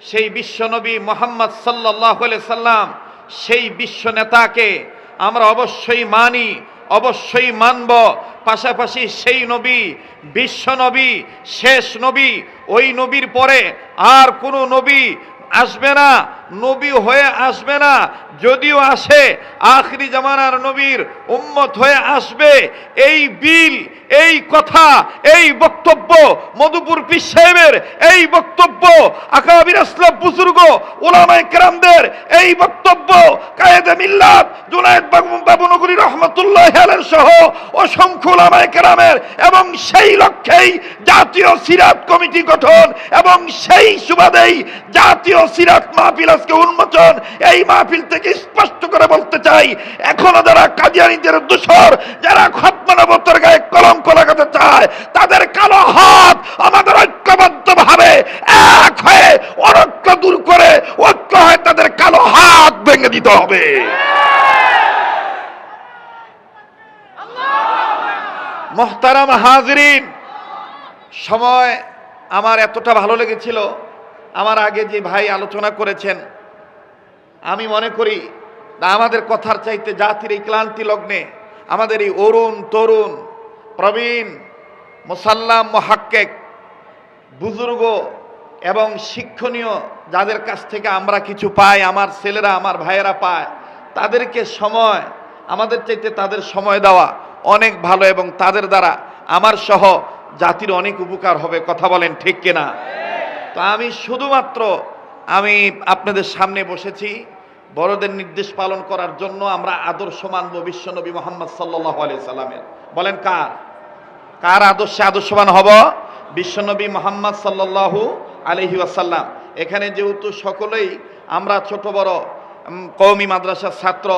সেই বিশ্বনবী মোহাম্মদ সাল্লাহ সাল্লাম, সেই বিশ্ব নেতাকে আমরা অবশ্যই মানি, অবশ্যই মানব। পাশাপাশি সেই নবী, বিশ্ব নবী, শেষ নবী, ওই নবীর পরে আর কোনো নবী আসবে না। নবী হয়ে আসবে না, যদিও আসে। আখরি জামানার নবীর উম্মত হয়ে আসবে। এই বিল, এই কথা, এই বক্তব্য মধুপুর পীর সাহেবের, এই বক্তব্য আকাবির আসলাম বুজুর্গ ওলামায় কেরামদের, এই বক্তব্য কায়েদে মিল্লাত, জুনায়দ বাবু বাবুনগরী রহমতুল্লাহ সহ অসংখ্য ওলামায়ে কেরামের এবং সেই লক্ষ্যেই জাতীয় সিরাত কমিটি গঠন এবং সেই সুবাদেই জাতীয় সিরাত মাহফিল আজকে উন্মোচন। এই মাহফিল থেকে স্পষ্ট করে বলতে চাই, এখনও যারা কাদিয়ানিদের দূষর, যারা খতমানবতর গায়ে কলঙ্ক লাগাতে চায়, তাদের কালো হাত আমাদের ঐক্যবদ্ধ ভাবে এক হয়ে অনৈক্য দূর করে ঐক্য হয়ে তাদের কালো হাত ভেঙে দিতে হবে। মোহতারাম হাজরিন। সময় আমার এতটা ভালো লেগেছিল, আমার আগে যে ভাই আলোচনা করেছেন, আমি মনে করি আমাদের কথার চাইতে জাতির এই ক্লান্তি লগ্নে আমাদের এই অরুণ তরুণ, প্রবীণ, মোসাল্লাম, মহাক্কেক, বুজুর্গ এবং শিক্ষণীয় যাদের কাছ থেকে আমরা কিছু পাই, আমার ছেলেরা, আমার ভাইয়েরা পায়, তাদেরকে সময়, আমাদের চাইতে তাদের সময় দেওয়া অনেক ভালো এবং তাদের দ্বারা আমার সহ জাতির অনেক উপকার হবে, কথা বলেন ঠিক কিনা? তো আমি শুধুমাত্র আমি আপনাদের সামনে বসেছি বড়দের নির্দেশ পালন করার জন্য আমরা আদর্শ মানব বিশ্বনবী মোহাম্মদ সাল্লাহ সাল্লামের। বলেন কার? কার আদর্শে আদর্শবান হব? বিশ্বনবী মোহাম্মদ সাল্লাল্লাহু আলহি আসাল্লাম এখানে যেহেতু সকলেই আমরা ছোট বড় কওমি মাদ্রাসার ছাত্র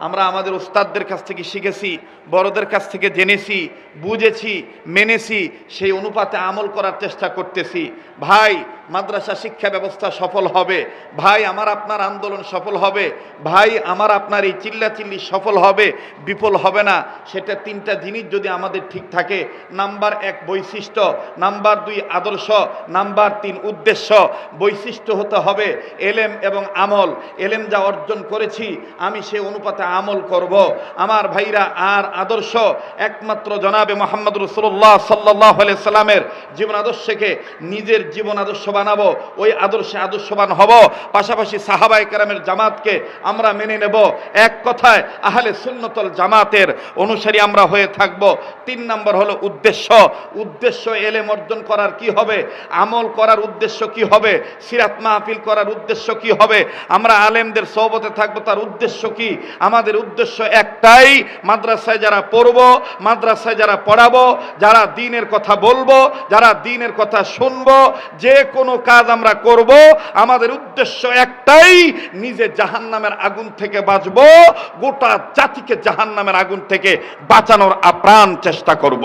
আমরা আমাদের উস্তাদদের কাছ থেকে শিখেছি, বড়দের কাছ থেকে জেনেছি, বুঝেছি, মেনেছি, সেই অনুপাতে আমল করার চেষ্টা করতেছি। ভাই মাদ্রাসা শিক্ষা ব্যবস্থা সফল হবে। ভাই, আমার আপনার আন্দোলন সফল হবে। ভাই, আমার আপনার এই চিল্লাচিল্লি সফল হবে। বিফল হবে না। সেটা তিনটা জিনিস যদি আমাদের ঠিক থাকে। নাম্বার এক, বৈশিষ্ট্য। নাম্বার দুই, আদর্শ। নাম্বার তিন, উদ্দেশ্য। বৈশিষ্ট্য হতে হবে এলেম এবং আমল। এলেম যা অর্জন করেছি, আমি সে অনুপাতে আমল করব। আমার ভাইরা, আর আদর্শ একমাত্র জনাবে মোহাম্মদ রসুল্লাহ সাল্লাহ সাল্লামের জীবন আদর্শকে নিজের জীবন আদর্শ বানাবো ওই আদর্শে আদর্শবান হব। পাশাপাশি সাহাবাই কেরামের জামাতকে আমরা মেনে নেব। এক কথায়, আহলে সুন্নতল জামাতের অনুসারী আমরা হয়ে থাকব। তিন নম্বর হলো উদ্দেশ্য। উদ্দেশ্য এলেম অর্জন করার কি হবে? আমল করার উদ্দেশ্য কি হবে? সিরাত মাহফিল করার উদ্দেশ্য কি হবে? আমরা আলেমদের সহবতে থাকব, তার উদ্দেশ্য কি? আমাদের উদ্দেশ্য একটাই, মাদ্রাসায় যারা পড়ব, মাদ্রাসায় যারা পড়াবো, যারা দিনের কথা বলব, যারা দিনের কথা শুনব, যে কোনো কাজ আমরা করব, আমাদের উদ্দেশ্য একটাই, নিজে জাহান্নামের আগুন থেকে বাঁচবো, গোটা জাতিকে জাহান্নামের আগুন থেকে বাঁচানোর আপ্রাণ চেষ্টা করব।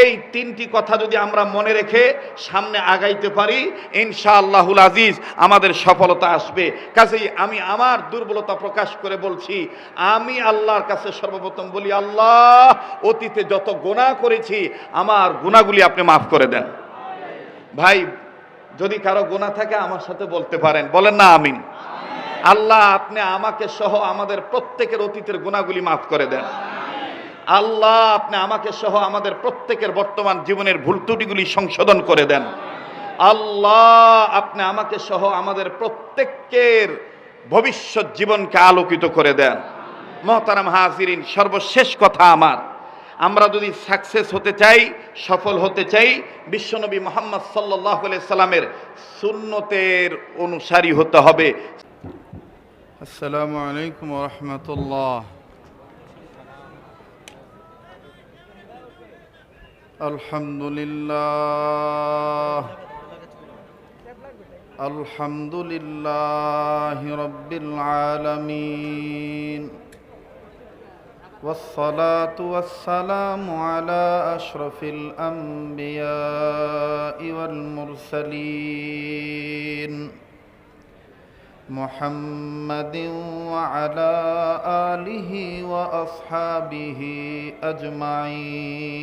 এই তিনটি কথা যদি আমরা মনে রেখে সামনে আগাইতে পারি, ইনশাআল্লাহুল আজিজ আমাদের সফলতা আসবে কাজেই আমি আমার দুর্বলতা প্রকাশ করে বলছি, আমি আল্লাহর কাছে সর্বপ্রথম বলি, আল্লাহ, অতীতে যত গোনা করেছি, আমার গুণাগুলি আপনি মাফ করে দেন ভাই, যদি কারও গোনা থাকে, আমার সাথে বলতে পারেন। বলেন না, আমিন। আল্লাহ আপনি আমাকে সহ আমাদের প্রত্যেকের অতীতের গুণাগুলি মাফ করে দেন। আল্লাহ আপনি আমাকে সহ আমাদের প্রত্যেকের বর্তমান জীবনের ভুল ত্রুটিগুলি সংশোধন করে দেন। আল্লাহ আপনি আমাকে সহ আমাদের প্রত্যেকের ভবিষ্যৎ জীবনকে আলোকিত করে দেন। মহতারাম হাজিরিন, সর্বশেষ কথা আমার। আমরা যদি সাকসেস হতে চাই সফল হতে চাই বিশ্বনবী মোহাম্মদ সাল্লাহ সাল্লামের সুন্নতের অনুসারী হতে হবে السلام عليكم ورحمة الله الحمد لله الحمد لله رب العالمين والصلاة والسلام على أشرف الأنبياء والمرسلين محمد وعلى آله وأصحابه أجمعين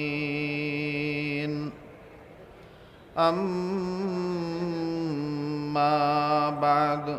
أما أما بعد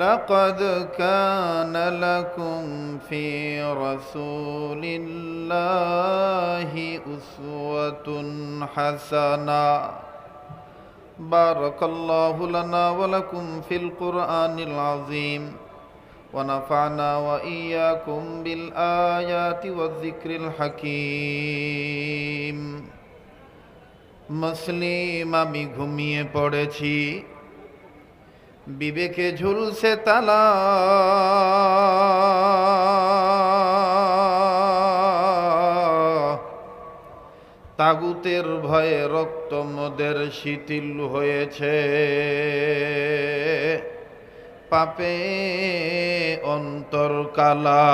لقد كان لكم في رسول الله أسوة حسنة بارك الله لنا ولكم في القرآن العظيم ونفعنا وإياكم بالآيات والذكر الحكيم মুসলিম আমি ঘুমিয়ে পড়েছি বিবেকে ঝুলছে তালা। তাগুতের ভয়ে রক্ত মোদের শিথিল হয়েছে। পাপে অন্তর কালা।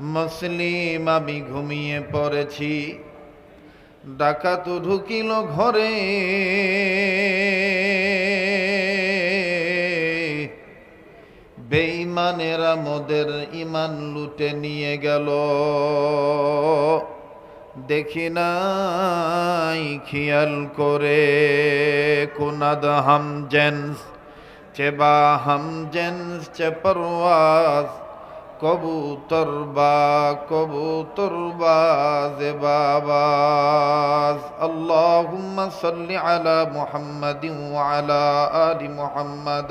মুসলিম, আমি ঘুমিয়ে পড়েছি। ডাকাত ঢুকিল ঘরে। বেঈমানেরা মোদের ইমান লুটে নিয়ে গেল। দেখি নাই খেয়াল করে কুনাদ হাম জেন্স, চেবা হাম জেন্স, চে পরওয়াজ, কবুতর বা কবুতর বাজ বাবাজ। আল্লাহুম্মা সাল্লি আলা মুহাম্মাদিন ওয়া আলা আলি মুহাম্মাদ।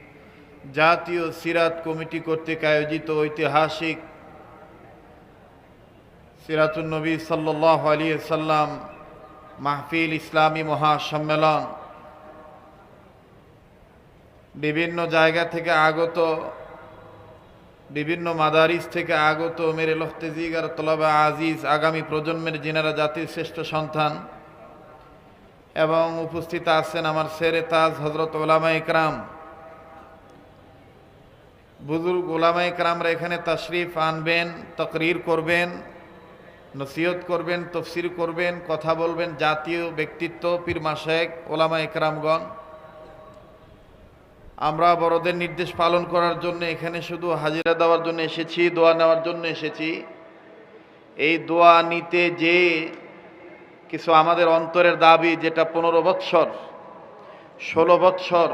জাতীয় সিরাত কমিটি কর্তৃক আয়োজিত ঐতিহাসিক সিরাতুল নবী সাল্লাহ আলী সাল্লাম মাহফিল ইসলামী মহাসম্মেলন বিভিন্ন জায়গা থেকে আগত, বিভিন্ন মাদারিস থেকে আগত মেরে লখতেজিগার তলবা আজিজ আগামী প্রজন্মের যিনারা জাতির শ্রেষ্ঠ সন্তান এবং উপস্থিত আছেন আমার সেরে তাজ হজরত ওলামা ইকরাম বুজুর্গ ওলামা ইকরামরা এখানে তাশরিফ আনবেন, তকরির করবেন, নসিহত করবেন, তফসির করবেন, কথা বলবেন, জাতীয় ব্যক্তিত্ব, পীর মাসেক ওলামা ইকরামগণ আমরা বড়দের নির্দেশ পালন করার জন্য এখানে শুধু হাজিরা দেওয়ার জন্য এসেছি, দোয়া নেওয়ার জন্য এসেছি। এই দোয়া নিতে যে কিছু আমাদের অন্তরের দাবি, যেটা পনেরো বৎসর, ষোলো বৎসর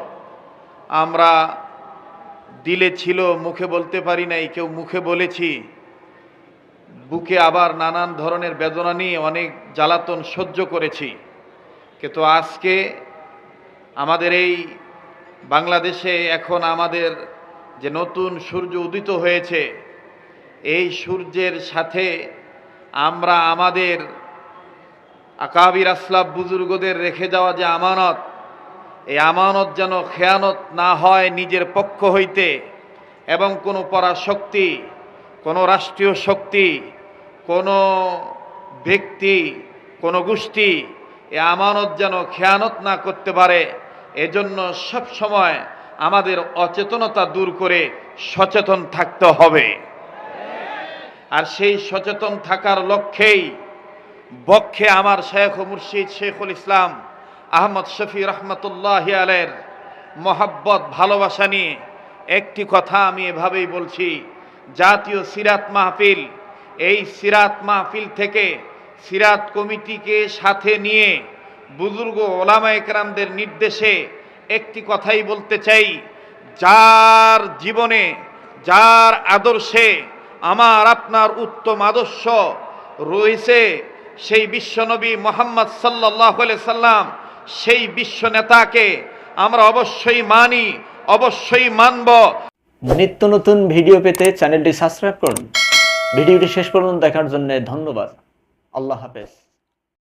আমরা দিলে ছিল, মুখে বলতে পারি নাই, কেউ মুখে বলেছি। বুকে আবার নানান ধরনের বেদনা নিয়ে অনেক জ্বালাতন সহ্য করেছি। কিন্তু আজকে আমাদের এই বাংলাদেশে এখন আমাদের যে নতুন সূর্য উদিত হয়েছে, এই সূর্যের সাথে আমরা আমাদের আকাবির আসলাব বুজুর্গদের রেখে যাওয়া যে আমানত আমানত যেন খেয়ানত না হয় নিজের পক্ষ হইতে এবং কোনো পরাশক্তি, কোনো রাষ্ট্রীয় শক্তি, কোনো ব্যক্তি, কোনো গোষ্ঠী এ আমানত যেন খেয়ানত না করতে পারে, এজন্য সব সময় আমাদের অচেতনতা দূর করে সচেতন থাকতে হবে। আর সেই সচেতন থাকার লক্ষ্যেই বক্ষে আমার শেখ মুর্শিদ শেখুল ইসলাম আহমদ শফি রহমতুল্লাহ আলের মহাব্বত, ভালোবাসা নিয়ে একটি কথা আমি এভাবেই বলছি, জাতীয় সিরাত মাহফিল, এই সিরাত মাহফিল থেকে সিরাত কমিটিকে সাথে নিয়ে বুজুর্গ ওলামা একরামদের নির্দেশে একটি কথাই বলতে চাই, যার জীবনে, যার আদর্শে আমার, আপনার উত্তম আদর্শ রয়েছে, সেই বিশ্বনবী মোহাম্মদ সাল্লাহ সাল্লাম সেই বিশ্ব নেতাকে আমরা অবশ্যই মানি, অবশ্যই মানব। নিত্য নতুন ভিডিও পেতে চ্যানেলটি সাবস্ক্রাইব করুন। ভিডিওটি শেষ পর্যন্ত দেখার জন্য ধন্যবাদ। আল্লাহ হাফেজ।